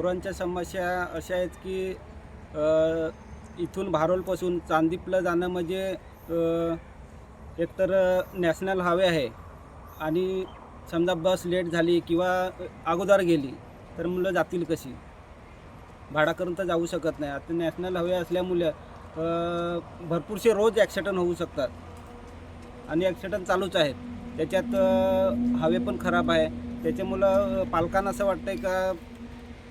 पोरांच्या समस्या अशा आहेत की इथून भारोलपासून चांदीपला जाणं म्हणजे एकतर नॅशनल हायवे आहे आणि समजा बस लेट झाली किंवा अगोदर गेली तर मुलं जातील कशी? भाडा करून तर जाऊ शकत नाही. आता नॅशनल हवे असल्यामुळे भरपूरसे रोज ॲक्सिडंट होऊ शकतात आणि ॲक्सिडंट चालूच आहेत. त्याच्यात हवे पण खराब आहे. त्याच्यामुळं पालकांना असं वाटतं का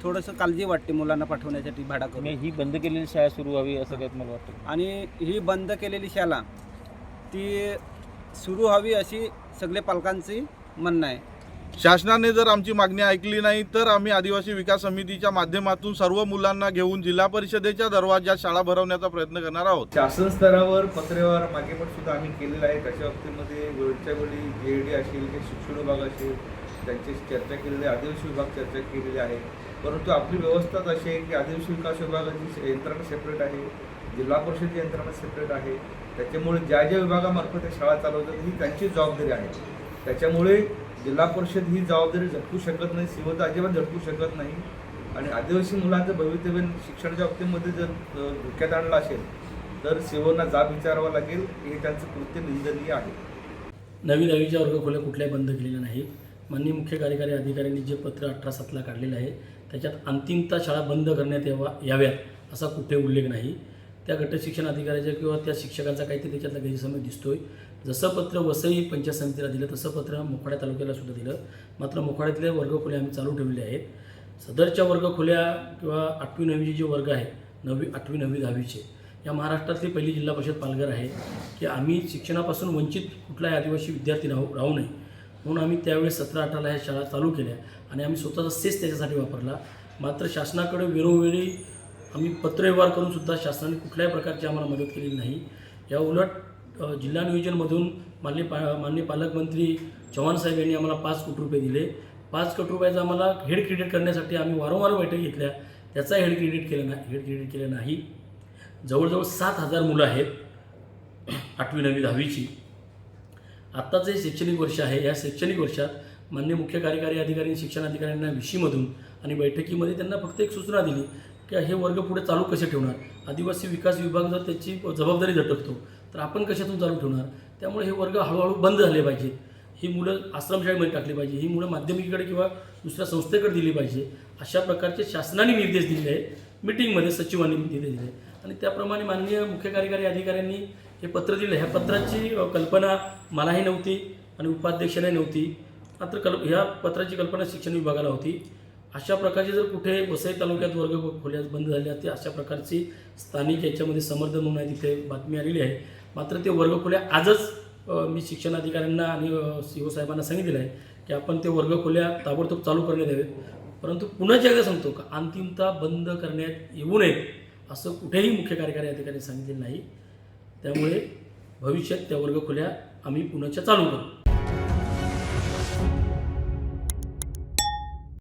थोडंसं काळजी वाटते मुलांना पाठवण्यासाठी भाडा करून. ही बंद केलेली शाळा सुरू व्हावी असं काही मला वाटतं? आणि ही बंद केलेली शाळा ती सुरू व्हावी अशी सगळे पालकांची म्हणणं आहे. शासनाने जर आमची मागणी ऐकली नाही तर आम्ही आदिवासी विकास समितीच्या माध्यमातून सर्व मुलांना घेऊन जिल्हा परिषदेच्या दरवाज्यात शाळा भरवण्याचा प्रयत्न करणार आहोत. शासन स्तरावर पत्रव्यवहार मागे पण सुद्धा आम्ही केलेला आहे. त्याच्या बाबतीमध्ये वेळच्या वेळी जे डी असेल किंवा शिक्षण विभाग असेल त्यांच्याशी चर्चा केलेली आहे आदिवासी विभाग चर्चा केलेली आहे. परंतु आपली व्यवस्थाच अशी आहे की आदिवासी विकास विभागाची यंत्रणा सेपरेट आहे जिल्हा परिषद यंत्रणा सेपरेट आहे. त्याच्यामुळे ज्या ज्या विभागामार्फत त्या शाळा चालवतात ही त्यांची जबाबदारी आहे. त्याच्यामुळे जिल्हा परिषद ही जबाबदारी झटकू शकत नाही सिवत तर अजिबात झटकू शकत नाही. आणि आदिवासी मुलांचं भवितव्य शिक्षणाच्या बाबतीमध्ये जर धोक्यात आणलं असेल तर सेवांना जाब विचारावा लागेल. हे त्यांचं कृत्य निंदनीय आहे. नवी दहावीच्या वर्ग खोल्या कुठल्याही बंद केलेल्या नाही माननीय मुख्य कार्यकारी अधिकाऱ्यांनी जे पत्र अठरा सातला काढलेलं आहे त्याच्यात अंतिमता शाळा बंद करण्यात यावा याव्यात असा कुठे उल्लेख नाही. त्या गट शिक्षण अधिकाऱ्याच्या किंवा त्या शिक्षकांचा काहीतरी त्याच्यातला गैरसमज दिसतोय. जसं पत्र वसई पंचायत समितीला दिलं तसं पत्र मोखाड्या तालुक्याला सुद्धा दिलं. मात्र मोखाड्यातले वर्गखोल्या आम्ही चालू ठेवले आहेत. सदरच्या वर्गखोल्या किंवा आठवी नववीचे जे वर्ग आहेत नववी आठवी नववी दहावीचे या महाराष्ट्रातली पहिली जिल्हा परिषद पालघर आहे की आम्ही शिक्षणापासून वंचित कुठलाही आदिवासी विद्यार्थी राहू राहू नये. म्हणून आम्ही त्यावेळेस सतरा अठराला ह्या शाळा चालू केल्या आणि आम्ही स्वतःचा सेस त्याच्यासाठी वापरला. मात्र शासनाकडे वेळोवेळी आम्ही पत्रव्यवहार करूनसुद्धा शासनाने कुठल्याही प्रकारची आम्हाला मदत केलेली नाही. या उलट जिल्हा नियोजनमधून माननीय पा माननीय पालकमंत्री चव्हाण साहेब यांनी आम्हाला पाच कोटी रुपये दिले. पाच कोटी रुपयाचा आम्हाला हेड क्रेडिट करण्यासाठी आम्ही वारंवार बैठक घेतल्या. त्याचा हेड क्रेडिट केलं नाही हेड क्रेडिट केलं नाही. जवळजवळ सात हजार मुलं आहेत आठवी नववी दहावीची. आत्ताचं जे शैक्षणिक वर्ष आहे या शैक्षणिक वर्षात मान्य मुख्य कार्यकारी अधिकारी शिक्षण अधिकाऱ्यांना विषयीमधून आणि बैठकीमध्ये त्यांना फक्त एक सूचना दिली की हे वर्ग पुढे चालू कसे ठेवणार? आदिवासी विकास विभाग जर त्याची जबाबदारी झटकतो तर आपण कशातून चालू ठेवणार? त्यामुळे हे वर्ग हळूहळू बंद झाले पाहिजेत. ही मुलं आश्रमशाळेमध्ये टाकली पाहिजे ही मुलं माध्यमिकीकडे किंवा दुसऱ्या संस्थेकडे दिली पाहिजे. अशा प्रकारचे शासनाने निर्देश दिलेले आहेत. मिटिंगमध्ये सचिवांनी निर्देश दिले आहे. आणि त्याप्रमाणे माननीय मुख्य कार्यकारी अधिकाऱ्यांनी हे पत्र दिलं. ह्या पत्राची कल्पना मलाही नव्हती आणि उपाध्यक्षालाही नव्हती. मात्र कल्प ह्या पत्राची कल्पना शिक्षण विभागाला होती. अशा प्रकारचे जर कुठे वसई तालुक्यात वर्ग खोल्या बंद झाल्या असते अशा प्रकारची स्थानिक याच्यामध्ये समर्थन म्हणून आहे तिथे बातमी आलेली आहे. मात्र ते वर्ग खोल्या आजच मी शिक्षण अधिकाऱ्यांना आणि सी ओ साहेबांना सांगितलेलं आहे की आपण ते वर्ग खोल्या ताबडतोब चालू करण्यात यावेत. परंतु पुन्हा एकदा सांगतो का अंतिमता बंद करण्यात येऊ नये. असं कुठेही मुख्य कार्यकारी अधिकाऱ्यांनी सांगितलेलं नाही. त्यामुळे भविष्यात त्या वर्गखुल्या आम्ही पुण्याच्या चालू करू.